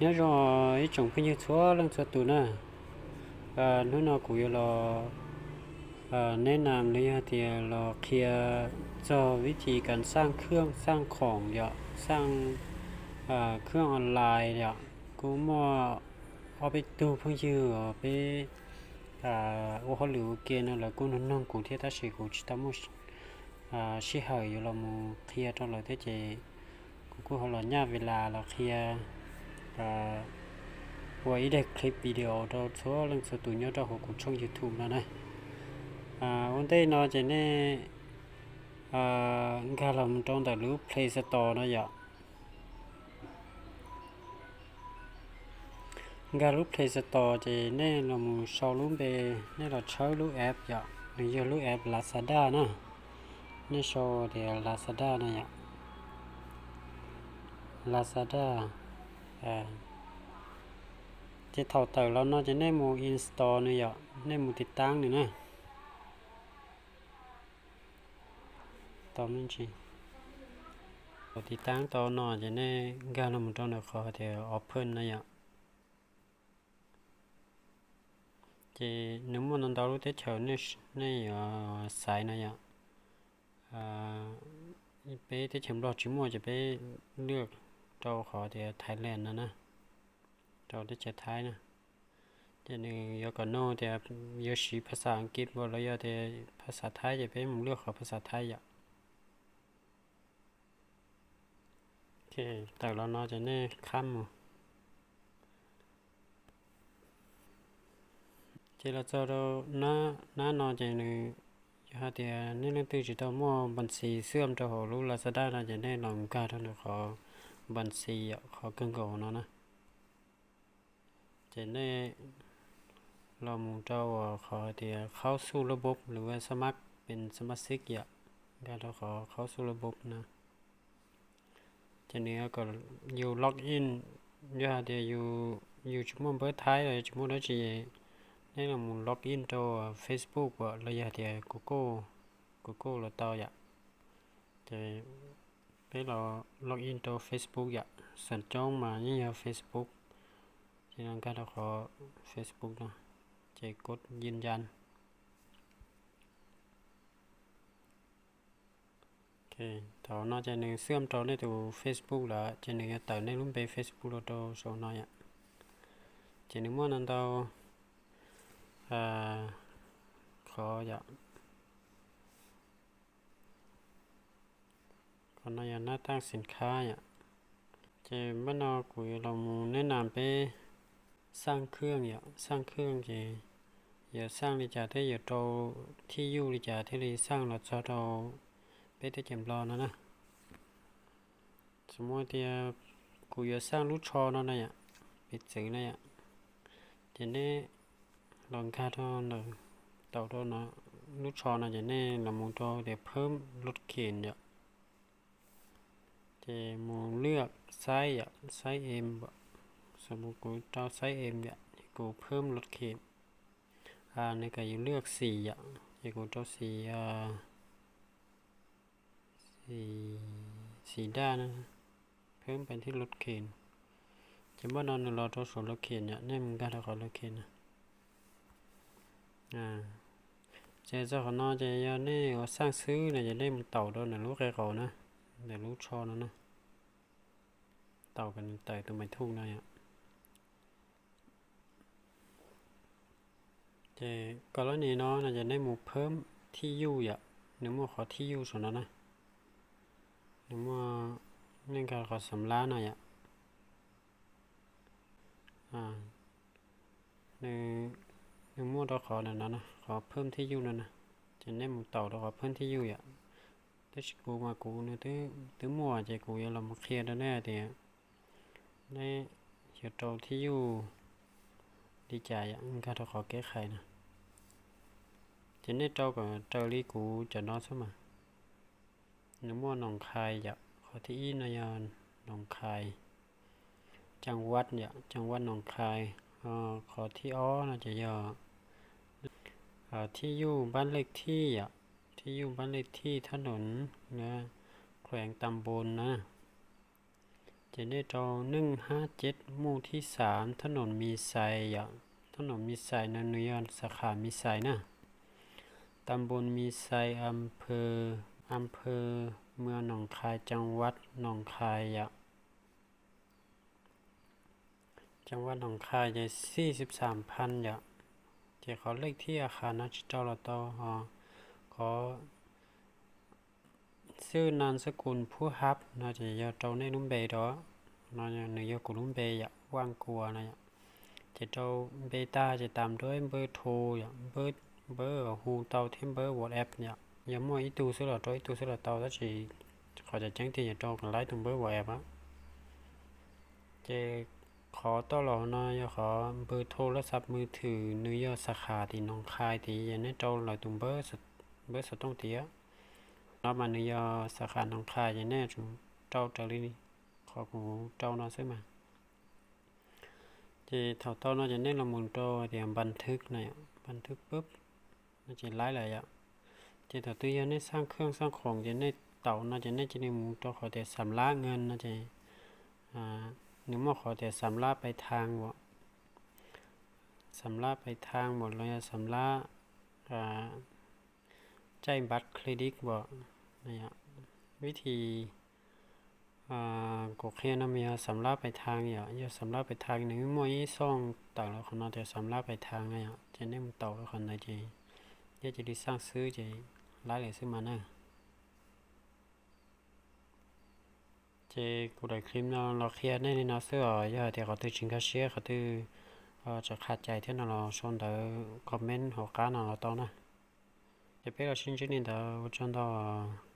nhớ rồi trồng cái như chúa lăng chúa tụ nè à nó nó cũng là à nên làm lý thì là kia cho วิธีการสร้างเครื่องสร้างของเดี๋ยวสร้างอ่าเครื่องออนไลน์เดี๋ยวกูมาเอาไปดูเพิ่ง và quay để clip video đó số lần số tụi nhớ đó họ cũng trong youtube nữa này à hôm nay nó chỉ nên à ngà làm trong đại lũ play store nó vậy ngà lũ play store chỉ nên là một sau lũ về nên là chơi lũ app vậy nên giờ lũ app lazada nữa nên sau thì lazada này vậy lazada à thì thầu tờ nó nó chỉ nên một install nữa vậy nên một tiết tăng nữa nè ต่อมันจีปกติตั้งต่อนอจะในการลงตอนขอเดี๋ยวออฟเพิ่นนะยะจะนึกว่านันดารู้แต่เฉยในในสายนะยะอ่าไปที่เข็มรอชิมัวจะไปเลือก เจ้าขอเดียไทยแลนด์นะนะเจ้าได้จะทยนะเดี๋ยวนึงยกโน่เดียยชีภาษาอังกฤษบ่แล้วเดียภาษาไทยจะเป็นมึงเลือกขอภาษาไทยอย่ะโอเคแต่เรานอจะแน่ค่ำจเราจะเราหน้าหน้านอนใจหนึ่งยาเดียนี่เรื่องตื่นจิต่าหม้อบันสีเสื่อมจะหัวรู้เราจะได้เราจะได้หลอมกาท่านขอ บัญชีเขอเกิงกนง nó nè thế này เรามูเจ้าขอเดียเข้าสู่ระบบหรือว่าสมัครเป็นสมาชิกอย่าเดี๋ราขอเข้าสู่ระบบนะจะเนี้ก็อยู่ล็อกอินย่าเดียอยู่อยู่ชั่มงเปิดท้ายเลยชั่วโมงแล้จีนี่เรามูล็อกอินเจ้าเฟซบุ๊กว่าเราอยากเดีย Google Google เราต่ออย่าจะ bây giờ login to Facebook dạ sẵn trong mà như Facebook. Thì đang cái đó có Facebook đó chạy cốt dinh danh ok thảo nó chạy nên xương trâu này từ Facebook là chạy nên tạo nên luôn về Facebook đó cho số nó ạ. Chạy nên muốn ăn đâu à khó dạ. นยาน่าตั้งสินค้าอะเจมนอกุยเรามูแนะนำไปสร้างเครื่องอย่าสร้างเครื่องเจอย่าสร้างลิจาเทอย่าโตที่ยู่ลิจาเทลีสร้างหลอดซอโตไปเตเจมรอนะนะสมมติเดียกูอย่าสร้างลูกชอนั่นนะอย่าปิดสื่อนะอย่าเจเนี่ลองคาทอนเลยเต่าโตนะลูกชอนะเจเน่ละมูโตเดี๋ยวเพิ่มลดเขียนอย่า มองเลือกไซส์อะไซส์ M บ่สมมุติกูเจ้าไซส์ M เนี่ยกูเพิ่มลดเข็นอ่าในก็อยู่เลือกสีอะอยากูเจ้าสีอ่าสีสีด้านนะเพิ่มไปที่รถเข็นจะว่านอนเรอตัวสวนรถเข็นเนี่ยนี่มันก็ถ้าขอรถเข็นนะอ่าเจ้าของนอนจะยานี่สร้างซื้อเนี่ยจะได้มันเต่าด้วยนะลูกแกเขานะ เดี๋ยวรู้ชอนั้นนะ เต่ากันแต่ตัวไม่ทุ่งได้อะเจก็แล้วนี้นาะน่าจะได้หมูเพิ่มที่ยู่อะหนูมัวขอที่ยู่ส่วนนั้นนะหนูมัวนี่การขอสำล้าหน่อยอะอ่าหนึ่งหนึ่งมั่เราขอเนั่นนะขอเพิ่มที่ยู่นั่นนะจะได้หมูเต่าเราขอเพิ่มที่ยู่อะ ตที่อยู่ดีใจอะก็เราขอแก้ไขนะจะแน่เจ้ากับเจ้าลีกูจะนอนซะมา nếu mà nòng khai dạ có thể là giờ nòng khai trang quát dạ trang quát nòng khai ờ, có thể ó là chỉ giờ ờ, ที่อยู่บ้านเลขที่อะ ที่อยู่บ้านเลขที่ถนนนะแขวงตำบลนะเจะได้จอหนึ่งห้าเจ็ดหมู่ที่สามถนนมีไซอะถนนมีไซนันนุยอนสาขามีไซนะตำบลมีไซอำเภออำเภอเมืองหนองคายจังหวัดหนองคายอะจังหวัดหนองคายจะสี่สิบสามพันอะเจ้าเขาเลขที่อาคารนะเจ้าละต่อ อขอชื่อนามสกุลผู้ฮับน่าจะยาเจ้าในนุ่มเบ đó nó là người yêu của นุ่มเบยว่างกลัวนะจะเจ้าเบต้าจะตามด้วยเบอร์โทรอย่างเบอร์เบอร์หูเตา thêm เบอร์ WhatsApp เนี่ยยังมั่วอีตูซื้อหรอตัวอีตูซื้อหรอเตาถ้า chỉ เขาจะแจ้งที่จะเจ้ากันไล่ตรงเบอร์ WhatsApp á จะขอต้อนรับหน่อยขอเบอร์โทรศัพท์มือถือเนื้อสาขาที่น้องคายที่ยังได้เจ้าหลายตรงเบอร์ เบอร์สต้องเตี้ย nó mà nơi สาขาหนองคายอย่างแน่จุเจ้าเจอรี่ขอกูเจ้า nó ซื้อมา thì thảo tao nó chỉ nên là muốn cho thì บันทึก này บันทึกปุ๊บ nó chỉ lái lại ạ thì thảo tư nên sang เครื่องสร้างของจะ nên tàu nó chỉ nên chỉ nên muốn cho khỏi để sắm lá ngân nó chỉ à nếu mà khỏi để sắm lá ไปทางบ่สำลักไปทางหมดเลยสำลักอ่า ใจบัตรเครดิตบ่เนี่ยวิธีกดเคียนมีสำหรับไปทางเนี่ยอย่าสำหรับไปทางหนึ่งมวยซ่องต่างแล้วคนเราแต่สำหรับไปทางไงอะจะเนี่มันต่อคนไหนจีอย่าจะได้สร้างซื้อจีร้ายเลยซื้อมาเนอะเจกูได้คลิปเราเราเคลียร์ได้ในน้าเสื้ออยาเดี๋ยวเขาตื้อชิงกาเชียเขาตื้อจะขาดใจที่เราชนเดอคอมเมนต์หัวก้าเราตอนนะ 你别个新进来的，我赚到。